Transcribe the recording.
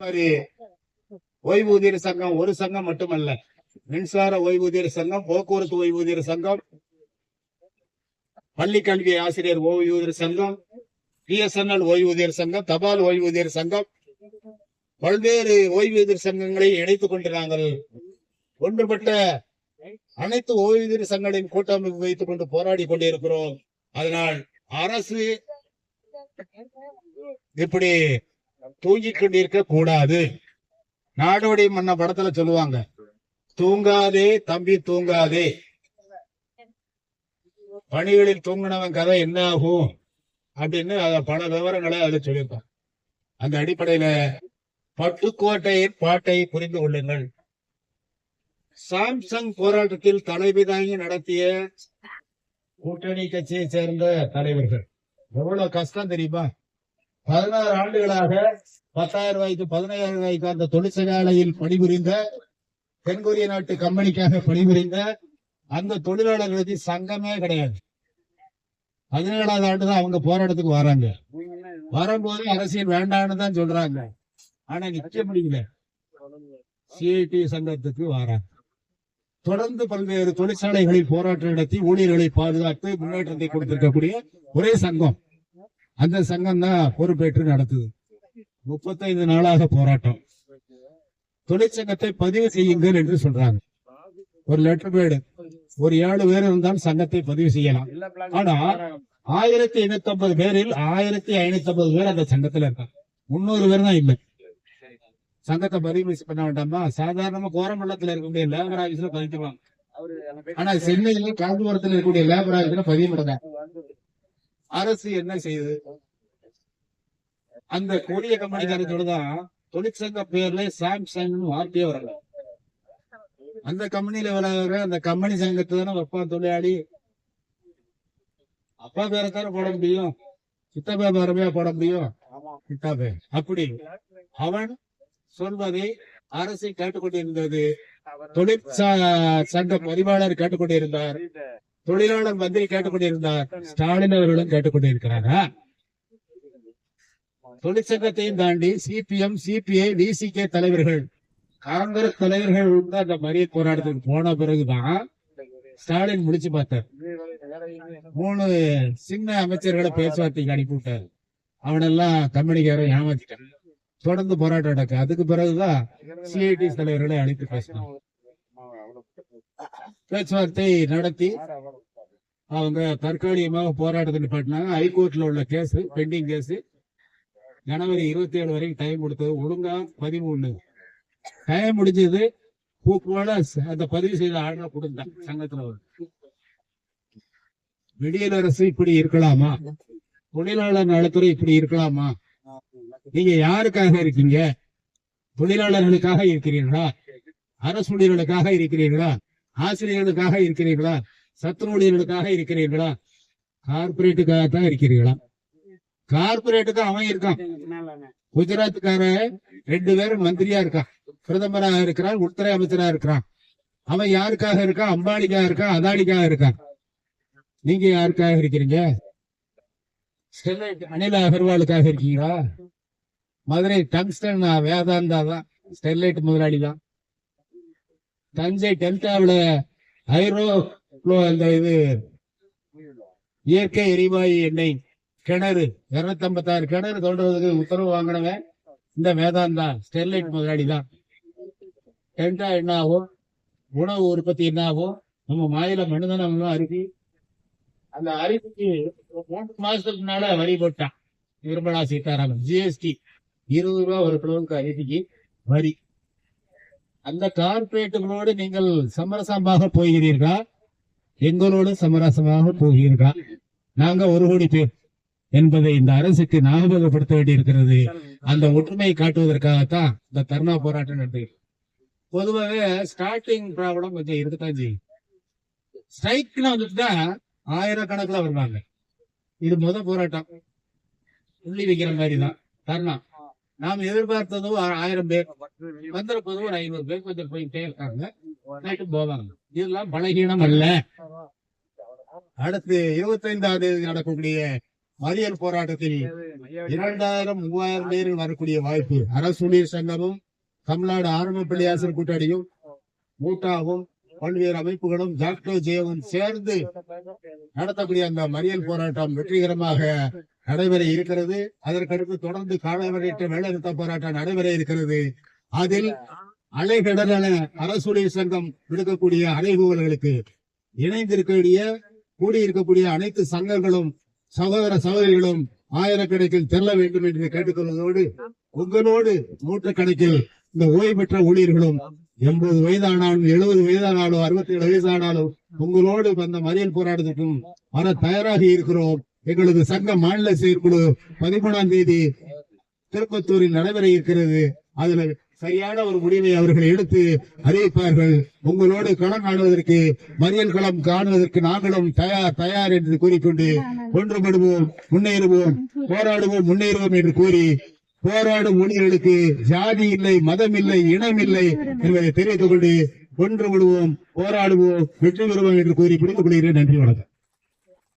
மாதிரி ஓய்வூதியர் சங்கம் ஒரு சங்கம் மட்டுமல்ல. மின்சார ஓய்வூதியர் சங்கம் போக்குவரத்து ஓய்வூதியர் சங்கம் பள்ளி கல்வி ஆசிரியர் ஓய்வூதியர் சங்கம் பிஎஸ்என்எல் ஓய்வூதியர் சங்கம் தபால் ஓய்வூதியர் சங்கம். பல்வேறு ஓய்வூதியர் சங்கங்களை இணைத்துக் கொண்டு நாங்கள் ஒன்றுபட்ட அனைத்து ஓய்வூதியர் சங்கங்களின் கூட்டமைப்பு வைத்துக் கொண்டு போராடி கொண்டிருக்கிறோம். அதனால் அரசு இப்படி தூங்கிக் கொண்டிருக்க கூடாது. நாடோடி மன்ன படத்துல சொல்லுவாங்க. தூங்காதே தம்பி தூங்காதே. பணிகளில் தூங்கினவன் கதை என்ன ஆகும்? அப்படின்னு அத பல விவரங்களை அதுல சொல்லியிருக்கான் அந்த அடிப்படையில பட்டுக்கோட்டையின் பாட்டை புரிந்து கொள்ளுங்கள். சாம்சங் போராட்டத்தில் தலைமை தாங்கி நடத்திய கூட்டணி கட்சியை சேர்ந்த தலைவர்கள். எவ்வளவு கஷ்டம் தெரியுமா? பதினாறு ஆண்டுகளாக பத்தாயிரம் ரூபாய்க்கு பதினாயிரம் ரூபாய்க்கு அந்த தொழிற்சாலையில் பணிபுரிந்த தென்கொரிய நாட்டு கம்பெனிக்காக பணிபுரிந்த அந்த தொழிலாளர்களுக்கு சங்கமே கிடையாது. பதினேழாவது ஆண்டு தான் அவங்க போராட்டத்துக்கு வராங்க. வரும்போது அரசியல் வேண்டாம்னு தான் சொல்றாங்க. ஆனா நிக்க முடியல. சிஐடி சங்கத்துக்கு வராங்க. தொடர்ந்து பல்வேறு தொழிற்சாலைகளில் போராட்டம் நடத்தி ஊழியர்களை பாதுகாத்து முன்னேற்றத்தை கொடுத்திருக்கக்கூடிய ஒரே சங்கம். அந்த சங்கம் தான் பொறுப்பேற்று நடத்துது. முப்பத்தைந்து நாளாக போராட்டம். தொழிற்சங்கத்தை பதிவு செய்யுங்கள் என்று சொல்றாங்க. ஒரு லெட்டர் பேடு ஒரு ஏழு பேர் இருந்தால் சங்கத்தை பதிவு செய்யலாம். ஆனா ஆயிரத்தி ஐநூத்தி ஐம்பது பேரில் ஆயிரத்தி ஐநூத்தி ஐம்பது பேர் அந்த சங்கத்துல இருக்காங்க. முன்னூறு பேர் தான் இல்லை. சங்கத்தை பதிவு பண்ண வேண்டாமா? சாதாரணமா கோரமண்டலத்துல இருக்கக்கூடிய லேபர் ஆபீஸ்ல பதிக்குவாங்க ஆனா சென்னையில காஞ்சிபுரத்துல இருக்கக்கூடிய லேபர் ஆபீஸ்ல பதிவு பண்ணல. அரசு என்ன செய்யுது? அந்த கொரிய கம்பெனிக்காரத்தோட தான் தொழிற்சங்க பேர்ல சாம்சங் வார்த்தையே வரல. அந்த கம்பெனில வர அந்த கம்பெனி சங்கத்தை தானே வைப்பான் தொழிலாளி. அப்பா பேரை தானே போட முடியும்? சித்தப்பா பேரமையா போட முடியும்? சித்தாப்பே. அப்படி. அவன் சொல்வதை அரசு கேட்டுக்கொண்டிருந்தது. தொழிற்சா சங்க பதிவாளர் கேட்டுக்கொண்டிருந்தார். தொழிலாளர் மந்திரி கேட்டுக்கொண்டிருந்தார். ஸ்டாலின் அவர்களும் கேட்டுக்கொண்டிருக்கிறாரா? தொழிற்சங்கத்தையும் தாண்டி சிபிஎம் சிபிஐ விசிகே தலைவர்கள் காங்கிரஸ் தலைவர்கள் உள்ள அந்த மறியல் போராட்டத்துக்கு போன பிறகுதான் ஸ்டாலின் முடிச்சு பார்த்தார். மூணு சின்ன அமைச்சர்களை பேச்சுவார்த்தைக்கு அனுப்பி விட்டார் அவனெல்லாம் கம்பெனிக்காரன் ஏமாத்திட்டான். தொடர்ந்து போராட்டம் நடக்கு. அதுக்கு பிறகுதான் சிஐடி தலைவர்களை அழைத்து பேசினான். பேச்சுவார்த்தை நடத்தி அவங்க தற்காலிகமாக போராட்டத்தை நிப்பாட்டினாங்க. ஹைகோர்ட்ல உள்ள கேஸ் பெண்டிங் கேஸ். ஜனவரி இருபத்தி ஏழு வரைக்கும் டைம் கொடுத்தது. ஒழுங்கா பதிமூணு. டைம் முடிஞ்சது. பூ போல அந்த பதிவு செய்த ஆர்டர் கொடுத்தாங்க சங்கத்துல ஒரு. விடியல் அரசு இப்படி இருக்கலாமா? தொழிலாளர் நலத்துறை இப்படி இருக்கலாமா? நீங்க யாருக்காக இருக்கீங்க? தொழிலாளர்களுக்காக இருக்கிறீர்களா? அரசு ஊழியர்களுக்காக இருக்கிறீர்களா? ஆசிரியர்களுக்காக இருக்கிறீர்களா? சத்துணவு ஊழியர்களுக்காக இருக்கிறீர்களா? கார்பரேட்டுக்காக தான் இருக்கிறீர்களா? கார்பரேட்டுக்கு அவன் இருக்கான். குஜராத்துக்கார ரெண்டு பேரும் மந்திரியா இருக்கான் பிரதமராக இருக்கிறான் உள்துறை அமைச்சரா இருக்கிறான். அவன் யாருக்காக இருக்கான் அம்பானிக்காக இருக்கான் அதானிக்காக இருக்கான் நீங்க யாருக்காக இருக்கிறீங்க? ஸ்டெர்லைட் அனில் அகர்வாலுக்காக இருக்கீங்களா? மதுரை டங்ஸ்டன் வேதாந்தா தான். ஸ்டெர்லைட் முதலாளி தான் தஞ்சை டெல்டாவுல ஹைரோ அந்த இது இயற்கை எரிவாயு எண்ணெய் கிணறு இருநூத்தி ஐம்பத்தாறு கிணறு தோன்றதுக்கு உத்தரவு வாங்கினவன் இந்த வேதாந்தா ஸ்டெர்லைட் முதலாளி தான். டெல்டா என்ன ஆகும் உணவு உற்பத்தி என்ன ஆகும் நம்ம மாநில மனிதனம் அருகி அந்த அரிசிக்கு மூன்று மாசத்துக்கு முன்னால வரி போட்டான். நிர்மலா சீதாராமன் ஜிஎஸ்டி இருபது ரூபா ஒரு கிலோவுக்கு அரிசிக்கு வரி. அந்த கார்பரேட்டுகளோடு நீங்கள் சமரசமாக போகிறீர்களா? எங்களோடு சமரசமாக போகிறீர்களா? நாங்க ஒரு கோடி பேர் என்பதை இந்த அரசுக்கு ஞாபகப்படுத்த வேண்டியிருக்கிறது. அந்த ஒற்றுமையை காட்டுவதற்காகத்தான் இந்த தர்ணா போராட்டம் நடந்தது. பொதுவாகவே ஸ்டார்டிங் ப்ராப்ளம் கொஞ்சம் இருக்கத்தான் செய்யும். ஸ்ட்ரைக்னு வந்துட்டுனா ஆயிரக்கணக்கில் வருவாங்க. இது முத போராட்டம். புள்ளி வைக்கிற மாதிரி தான் தர்ணா. நாம் எதிர்பார்த்ததும் ஆயிரம் பேர் வந்திருப்பதும் ஒரு ஐநூறு பேர் கொஞ்சம் போயிட்டே இருக்காங்க. நைட்டு போவாங்க. இதெல்லாம் பலகீனம் அல்ல. அடுத்து இருபத்தைந்தாம் தேதி நடக்கக்கூடிய மறியல் போராட்டத்தில் இரண்டாயிரம் மூவாயிரம் பேர்கள் வரக்கூடிய வாய்ப்பு. அரசூழியர் சங்கமும் தமிழ்நாடு ஆரம்ப பள்ளியாசர் கூட்டணியும் மூட்டாவும் பல்வேறு அமைப்புகளும் ஜாக்டோ ஜெயவும் சேர்ந்து நடத்தக்கூடிய அந்த மறியல் போராட்டம் வெற்றிகரமாக நடைபெற இருக்கிறது. அதற்கடுத்து தொடர்ந்து காலவரையற்ற வேலைநிறுத்த போராட்டம் நடைபெற இருக்கிறது. அதில் அலைகடலான அரசுடைய சங்கம் விடுக்கக்கூடிய அறைகூவல்களுக்கு இணைந்திருக்கக்கூடிய கூடியிருக்கக்கூடிய அனைத்து சங்கங்களும் சகோதர சகோதரிகளும் ஆயிரக்கணக்கில் செல்ல வேண்டும் என்று கேட்டுக்கொள்வதோடு உங்களோடு நூற்றுக்கணக்கில் இந்த ஓய்வு பெற்ற ஊழியர்களும் எண்பது வயதானாலும் எழுபது வயதானாலும் அறுபத்தி ஏழு வயதானாலும் உங்களோடு அந்த மறியல் போராட்டத்திற்கும் வர தயாராகி இருக்கிறோம். எங்களது சங்க மாநில செயற்குழு பதிமூணாம் தேதி திருப்பத்தூரில் நடைபெற இருக்கிறது. அதுல சரியான ஒரு முடிவை அவர்கள் எடுத்து அறிவிப்பார்கள். உங்களோடு களம் ஆடுவதற்கு மறியல் களம் காணுவதற்கு நாங்களும் தயார் தயார் என்று கூறிக்கொண்டு ஒன்றுபடுவோம் முன்னேறுவோம் போராடுவோம் முன்னேறுவோம் என்று கூறி போராடும் ஊழியர்களுக்கு ஜாதி இல்லை மதம் இல்லை இனம் இல்லை என்பதை தெரிவித்துக் கொண்டு ஒன்றுபடுவோம் போராடுவோம் வெற்றி பெறுவோம் என்று கூறி பிடித்துக் கொள்கிறேன். நன்றி வணக்கம்.